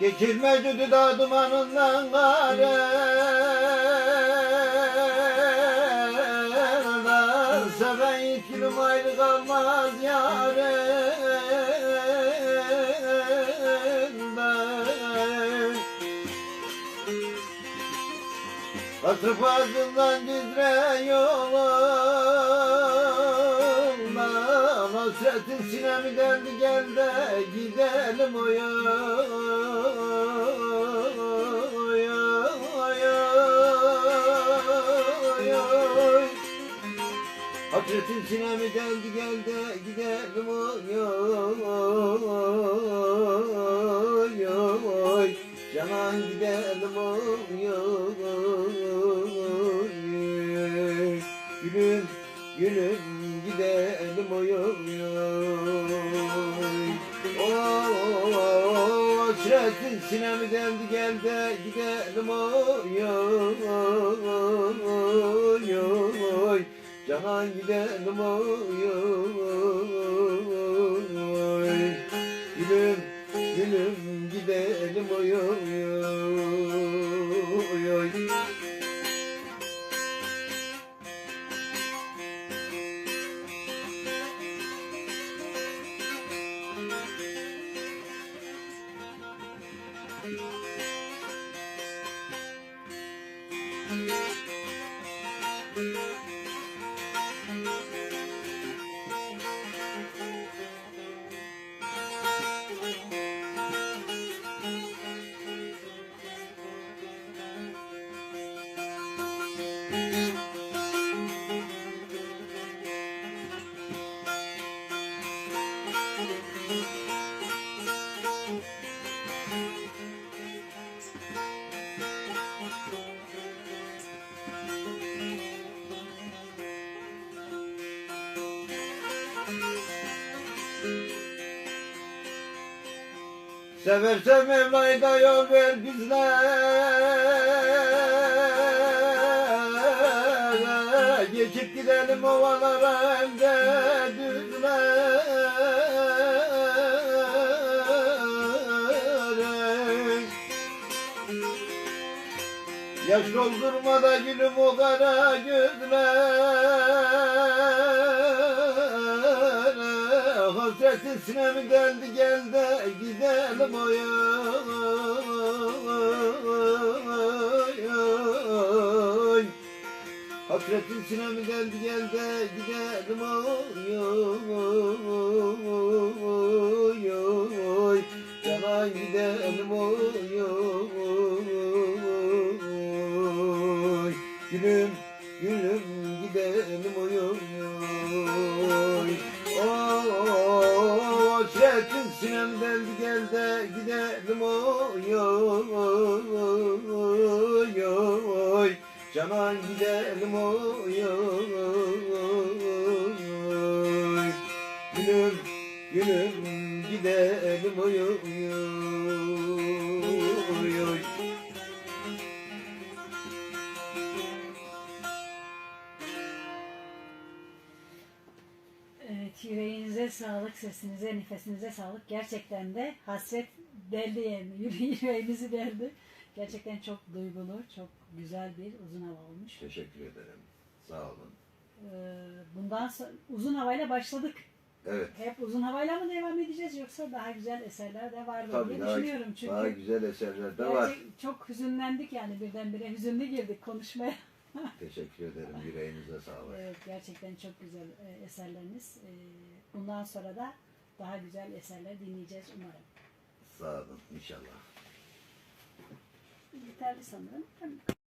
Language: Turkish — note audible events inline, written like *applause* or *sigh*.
Geçilmez ödü da dumanından kare Seven yitirim ayrı kalmaz yarından Atıp ardından dizre yoluna Hasretin sinemi deldi gel de gidelim o Hasretin sinemi deldi gel de gidelim oy. Canan gidelim oy Gülüm gülüm oy Oh, hasretin sinemi deldi gel de gidelim oy oy Canan gidelim oy Gülüm gülüm gidelim oy oy Müzik Seversen Mevla'yı da yol ver bizlere Geçip gidelim ovalara hem de düzlere Yaş doldurma da gülüm o kara gözlere Hasretin sinemi deldi gel de gidelim oy Hasretin sinemi deldi gel de gidelim oy Canan gidelim oy Gülüm gülüm gidelim oy Oh, hasretin sinem deldi gel de gidelim oy oy Canan gidelim oy Gülüm gülüm gidelim oy oy Ee, yüreğinize sağlık, sesinize, nefesinize sağlık. Gerçekten de hasret deldi yani. *laughs* Yüre- Yüreğimizi deldi. Gerçekten çok duygulu, çok güzel bir uzun hava olmuş. Teşekkür ederim. Sağ olun. Ee, Bundan sonra uzun havayla başladık. Evet. Hep uzun havayla mı devam edeceğiz yoksa daha güzel eserler de var mı Tabii diye daha, düşünüyorum. Çünkü daha güzel eserler de var. çok hüzünlendik yani birdenbire hüzünlü girdik konuşmaya. Teşekkür ederim. Yüreğinize sağlık. Evet gerçekten çok güzel e, eserleriniz. E, Bundan sonra da daha güzel eserler dinleyeceğiz umarım. Sağ olun. İnşallah. Yeterli sanırım.